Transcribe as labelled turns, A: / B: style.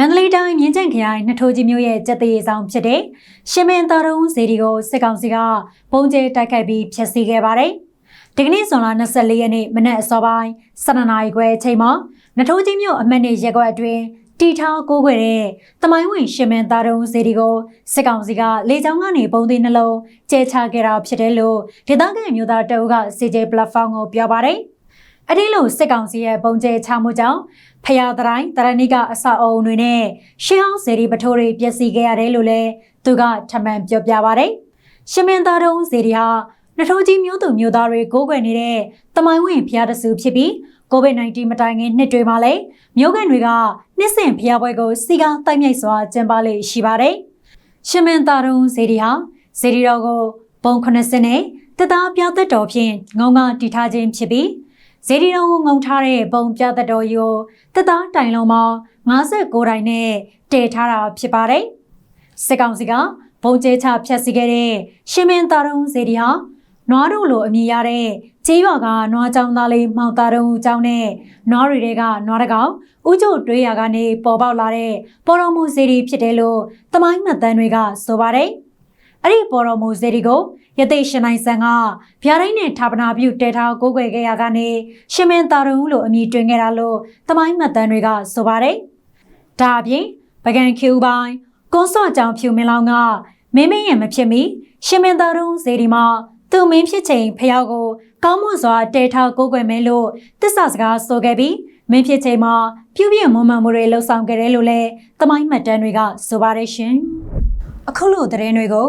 A: မန္တလေးတိုင်းမြင်းကျန်ခရိုင်နှထိုးကြီးမြို့ရဲ့ကြက်သေးဆောင်ဖြစ်တဲ့ရှင်မင်းတော်ရုံးဇေဒီကိုစစ်ကောင်စီကပုံကျဲတိုက်ခိုက်ပြီးဖျက်ဆီးခဲ့ပါတယ်။ဒီကနေ့ဇွန်လ24ရက်နေ့မနက်အစောပိုင်း7နာရီခွဲအချိန်မှာနှထိုးကြီးမြို့အမှတ်နေရက်ကွက်အတွင်းတီထောင်ကိုးခွေတဲ့တမိုင်းဝင်ရှင်မင်းတော်ရုံးဇေဒီကိုစစ်ကောင်စီကလေကြောင်းကနေပုံသေးနှလုံးကျဲချခဲ့တာဖြစ်တယ်လို့ဒေသခံမျိုးသားတအုပ်က CJ platform ကိုပြောပါတယ်။ အဒီလိုစစ်ကောင်စီရဲ့ပုံကျဲချမှုကြောင့်ဖျားတိုင်းတရဏိကအဆောက်အုံတွေနဲ့ရှင်းအောင်ဇေဒီပထိုးတွေပျက်စီးခဲ့ရတယ်လို့လည်းသူကထပ်မံပြောပြပါဗျ။ရှမင်းသားတုံးဇေဒီဟာနှထိုးကြီးမျိုးသူမျိုးသားတွေကိုးကွယ်နေတဲ့တမိုင်းဝင်ဖျားတဆူဖြစ်ပြီးကိုဗစ် -19 မတိုင်ခင်နှစ်တွေမှာလည်းမျိုးကန်တွေကနှစ်ဆင့်ဖျားပွဲကိုစီကားတိုက်မြိုက်စွာကျင်းပလေရှိပါတယ်။ရှမင်းသားတုံးဇေဒီဟာဇေဒီတော်ကိုပုံ80နဲ့တသားပြသက်တော်ဖြင့်ငုံငါတီထားခြင်းဖြစ်ပြီး ဇေဒီတော်ကိုငုံထားတဲ့ပုံပြသက်တော်ရိုတသားတိုင်လုံးပေါင်း59တိုင်နဲ့တည်ထားတာဖြစ်ပါတယ်။စစ်ကောင်စီကဘုံကျဲချဖျက်ဆီးခဲ့တဲ့ရှင်မင်းသားတုံးဇေဒီဟာနွားတို့လိုအမည်ရတဲ့ကျေးရွာကနွားကြောင်သားလေးမောင်သားတုံးဦးကျောင်းနဲ့နွားတွေကနွားတကောင်ဥကျုပ်တွေးရကနေပေါ်ပေါက်လာတဲ့ပေါ်တော်မူဇေဒီဖြစ်တယ်လို့တမိုင်းမှတ်တမ်းတွေကဆိုပါတယ်။ အဲ့ဒီပေါ်တော်မူဇေဒီကိုယသိရှင်နိုင်ဆန်ကဗျာဒိုင်းနဲ့ဌာပနာပြုတဲထားကိုးကွယ်ခဲ့ရကနေရှင်မင်းတာရုံလို့အမည်တွင်ခဲ့တာလို့တမိုင်းမှတ်တမ်းတွေကဆိုပါတယ်။ဒါအပြင်ပကံကျူပိုင်းကွန်ဆော့ကြောင်ဖြူမင်းလောင်ကမင်းမင်းရမဖြစ်မီရှင်မင်းတာရုံဇေဒီမှာသူမင်းဖြစ်ချိန်ဖျောက်ကိုကောင်းမွန်စွာတဲထားကိုးကွယ်မယ်လို့တစ္ဆာစကားဆိုခဲ့ပြီးမင်းဖြစ်ချိန်မှာပြုပြင်းမွန်မှန်မှုတွေလှုပ်ဆောင်ခဲ့တယ်လို့လည်းတမိုင်းမှတ်တမ်းတွေကဆိုပါတယ်ရှင်။အခုလိုသတင်းတွေကို